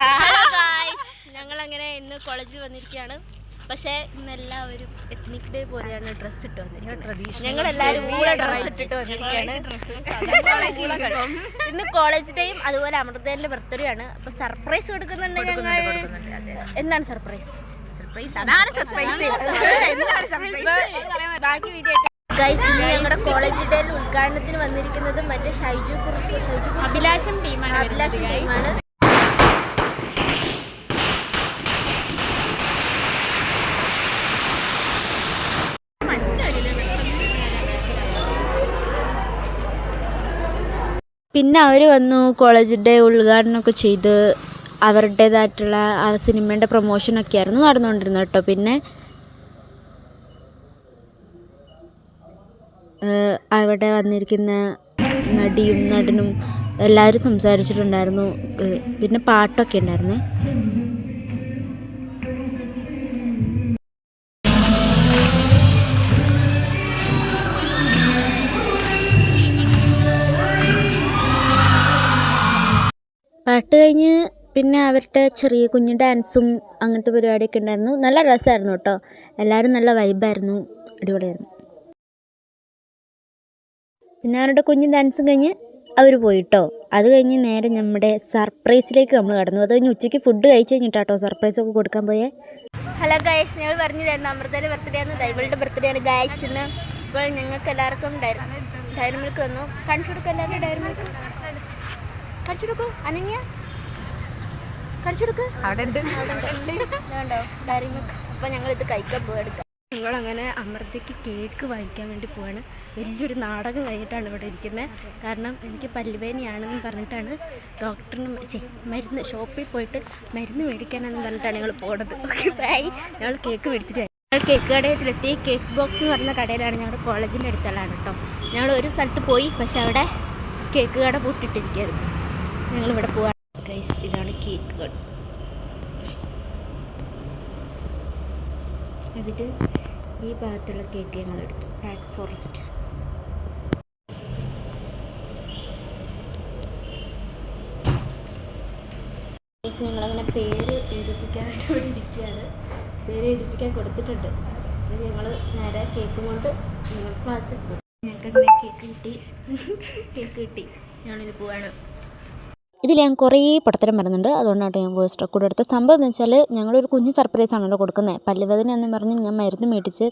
Hello guys ഞങ്ങൾ അങ്ങനെ ഇന്ന് കോളേജിൽ വന്നിരിക്കുകയാണ്. പക്ഷേ ഇന്ന് എല്ലാവരും എത്നിക് ഡേ പോലെയാണ് ഡ്രസ് ഇട്ട് വന്നിരിക്കുന്നത്. ഞങ്ങൾ എല്ലാവരും കൂടെ ഡ്രസ്സ് ഇട്ടിട്ട് വന്നിരിക്കുകയാണ്. ഇന്ന് കോളേജ് ഡേയും അതുപോലെ അമൃതേന്റെ ബർത്ത്ഡേ ആണ്. അപ്പൊ സർപ്രൈസ് കൊടുക്കുന്നുണ്ട് ഞങ്ങൾ എന്താണ് സർപ്രൈസ് അതാണ് സർപ്രൈസ് ബാക്കി വീഡിയോ ഗൈസ് ഇന്ന് ഞങ്ങളുടെ കോളേജ് ഡേയിൽ ഉദ്ഘാടനത്തിന് വന്നിരിക്കുന്നത് മറ്റേ ഷൈജു ഷൈജു കുറുപ്പ്. അഭിലാഷം ടീമാണ് അഭിലാഷം ടീമാണ്. പിന്നെ അവർ വന്നു കോളേജിന്റെ ഉദ്ഘാടനമൊക്കെ ചെയ്ത് അവരുടേതായിട്ടുള്ള ആ സിനിമേന്റെ പ്രൊമോഷനൊക്കെ ആയിരുന്നു നടന്നുകൊണ്ടിരുന്നത് കേട്ടോ. പിന്നെ അവിടെ വന്നിരിക്കുന്ന നടിയും നടനും എല്ലാവരും സംസാരിച്ചിട്ടുണ്ടായിരുന്നു. പിന്നെ പാട്ടൊക്കെ ഉണ്ടായിരുന്നേ. പാട്ട് കഴിഞ്ഞ് പിന്നെ അവരുടെ ചെറിയ കുഞ്ഞ് ഡാൻസും അങ്ങനത്തെ പരിപാടിയൊക്കെ ഉണ്ടായിരുന്നു. നല്ല രസമായിരുന്നു കേട്ടോ. എല്ലാവരും നല്ല വൈബായിരുന്നു അടിപൊളിയായിരുന്നു. പിന്നെ അവരുടെ കുഞ്ഞ് ഡാൻസും കഴിഞ്ഞ് അവർ പോയിട്ടോ അത് കഴിഞ്ഞ് നേരെ നമ്മുടെ സർപ്രൈസിലേക്ക് നമ്മൾ കടന്നു. അത് കഴിഞ്ഞ് ഉച്ചയ്ക്ക് ഫുഡ് കഴിച്ച് കഴിഞ്ഞിട്ടാട്ടോ സർപ്രൈസ് ഒക്കെ കൊടുക്കാൻ പോയേ. ഹലോ ഗായ്സ് ഞങ്ങൾ പറഞ്ഞു തരുന്നു അമൃതയുടെ ബർത്ത്ഡേ ആണ് ദൈവളുടെ ബർത്ത്ഡേ ആണ്. ഗായ്സ് ഇന്ന് ഇപ്പോൾ ഞങ്ങൾക്ക് എല്ലാവർക്കും ഡയറി മിൽക്ക് തന്നു കാണിച്ചു കൊടുക്കും എല്ലാവരുടെ ഡയറി മിൽക്ക് കാണിച്ചു കൊടുക്കൂ അനന്യ. കടിച്ചെടുക്ക്. അവിടെ ഉണ്ട് ഡയറി മിൽക്ക് കഴിക്കാൻ പോയെടുക്കാം ഞങ്ങളങ്ങനെ അമൃതയ്ക്ക് കേക്ക് വാങ്ങിക്കാൻ വേണ്ടി പോവാണ്. വലിയൊരു നാടകം കഴിഞ്ഞിട്ടാണ് ഇവിടെ ഇരിക്കുന്നത് കാരണം എനിക്ക് പല്ലുവേദനയാണെന്ന് പറഞ്ഞിട്ടാണ് ഡോക്ടറിന് ചെ മരുന്ന് ഷോപ്പിൽ പോയിട്ട് മരുന്ന് മേടിക്കാനെന്ന് പറഞ്ഞിട്ടാണ് ഞങ്ങൾ പോണത്. Okay bye. ഞങ്ങൾ കേക്ക് മേടിച്ചിട്ട്. ഞങ്ങൾ കേക്ക് കടയിലെത്തി. കേക്ക് ബോക്സ് എന്ന് പറഞ്ഞ കടയിലാണ് ഞങ്ങളുടെ കോളേജിന്റെ അടുത്തുള്ളതാണ് കേട്ടോ. ഞങ്ങൾ ഒരു സ്ഥലത്ത് പോയി പക്ഷെ അവിടെ കേക്ക് കട പൂട്ടിട്ടിരിക്കുകയായിരുന്നു. ഞങ്ങളിവിടെ പോവാണ് ഗൈസ് ഇതാണ് കേക്കുകൾ. എന്നിട്ട് ഈ ഭാഗത്തുള്ള കേക്ക് ഞങ്ങൾ എടുത്തു. ബ്ലാക്ക് ഫോറസ്റ്റ് ഞങ്ങളങ്ങനെ പേര് എഴുതിപ്പിക്കാൻ ഇവിടെ ഇരിക്കുകയാണ്. പേര് എഴുതിപ്പിക്കാൻ കൊടുത്തിട്ടുണ്ട്. ഞങ്ങൾ നേരെ കേക്ക് കൊണ്ട് ഞങ്ങൾ ക്ലാസ്സിൽ പോകും. ഞങ്ങൾക്ക് കേക്ക് കിട്ടി. കേക്ക് കിട്ടി. ഞങ്ങളിത് പോവാണ്. ഇതിൽ ഞാൻ കുറേ പടത്തരം പറയുന്നുണ്ട് അതുകൊണ്ടാണ് ഞാൻ വോയിസ് റെക്കോർഡ് എടുത്തത്. സംഭവം എന്ന് വെച്ചാൽ ഞങ്ങളൊരു കുഞ്ഞ് സർപ്രൈസ് ആണല്ലോ കൊടുക്കുന്നത് പല്ലുവേദന എന്ന് പറഞ്ഞ് ഞാൻ മരുന്ന് മേടിച്ച്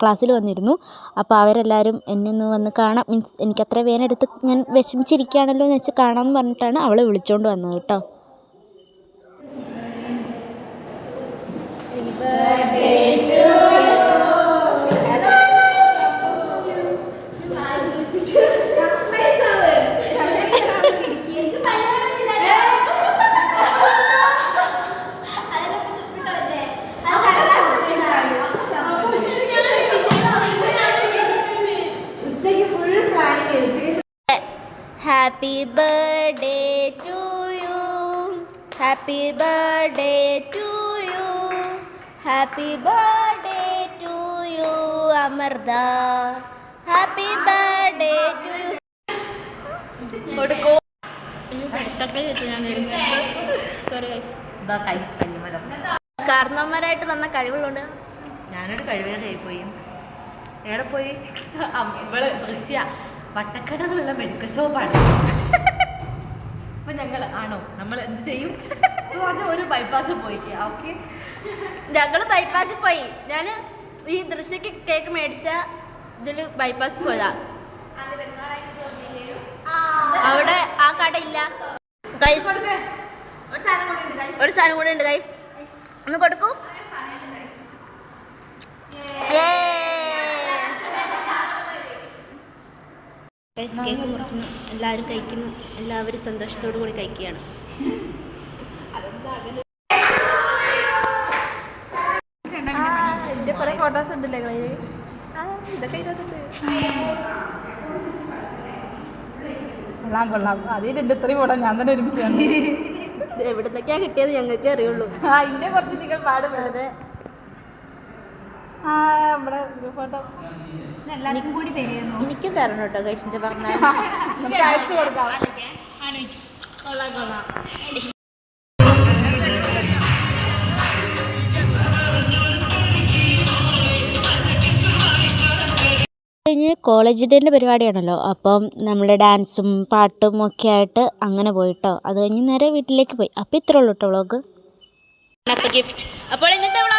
ക്ലാസ്സിൽ വന്നിരുന്നു. അപ്പോൾ അവരെല്ലാവരും എന്നെ ഒന്ന് വന്ന് കാണാം. മീൻസ് എനിക്ക് അത്ര വേദന എടുത്ത് ഞാൻ വിഷമിച്ചിരിക്കുകയാണല്ലോ എന്ന് വെച്ച് കാണാമെന്ന് പറഞ്ഞിട്ടാണ് അവളെ വിളിച്ചുകൊണ്ട് വന്നത് കേട്ടോ. Happy birthday to you happy birthday to you happy birthday to you അമർദ happy birthday to you sorry guys ഇതാ കൈ കൈമലം കാരണവന്മാരായിട്ട് തന്ന കഴിവുകളുണ്ട് ഞാനൊരു കഴിവേറായി പോയി. എവിടെ പോയി? ഇവൾ ദൃശ്യ. വട്ടക്കടകളുള്ള മെഡിക്കൽ ഷോപ്പാണ്. അപ്പൊ ഞങ്ങൾ ആണോ? നമ്മൾ എന്ത് ചെയ്യും? ഒരു ബൈപ്പാസ് പോയി ഓക്കെ ഞങ്ങൾ ബൈപ്പാസിൽ പോയി. ഞാൻ ഈ ദൃശ്യക്ക് കേക്ക് മേടിച്ച ഇതിൽ ബൈപ്പാസ് പോയതാ. അവിടെ ആ കട ഇല്ല. ഗൈസ് ഒരു സാധനം കൂടെ ഉണ്ട് ഗൈസ് ഒന്ന് കൊടുക്കൂ. ഗൈസ് കേക്ക് മുറിക്കുന്നു എല്ലാവരും കഴിക്കുന്നു. എല്ലാവരും സന്തോഷത്തോടു കൂടി കഴിക്കുകയാണ്. കുറെ ഫോട്ടോസ് ഉണ്ടല്ലേ ഇതൊക്കെ കൊള്ളാം കൊള്ളാം. അതിൽ എന്റെ ഇത്രയും ഫോട്ടോ ഞാൻ തന്നെ ഒരുമിച്ചാണ് എവിടുന്നൊക്കെയാ കിട്ടിയത് ഞങ്ങൾക്ക് അറിയുള്ളൂ. ആ ഇന്നെ കുറച്ച് നിങ്ങൾ പാടുപെടുന്നത് എനിക്കും തരണം കേട്ടോ കൈശിന്റെ പറഞ്ഞാൽ കഴിഞ്ഞ് കോളേജ് ഡേന്റെ പരിപാടിയാണല്ലോ അപ്പം നമ്മുടെ ഡാൻസും പാട്ടും ഒക്കെ ആയിട്ട് അങ്ങനെ പോയിട്ടോ. അത് കഴിഞ്ഞ് നേരെ വീട്ടിലേക്ക് പോയി. അപ്പോൾ ഇത്രേ ഉള്ളൂ കേട്ടോ വ്ളോഗ് അപ്പോൾ ഗിഫ്റ്റ് അപ്പോൾ ഇന്നത്തെ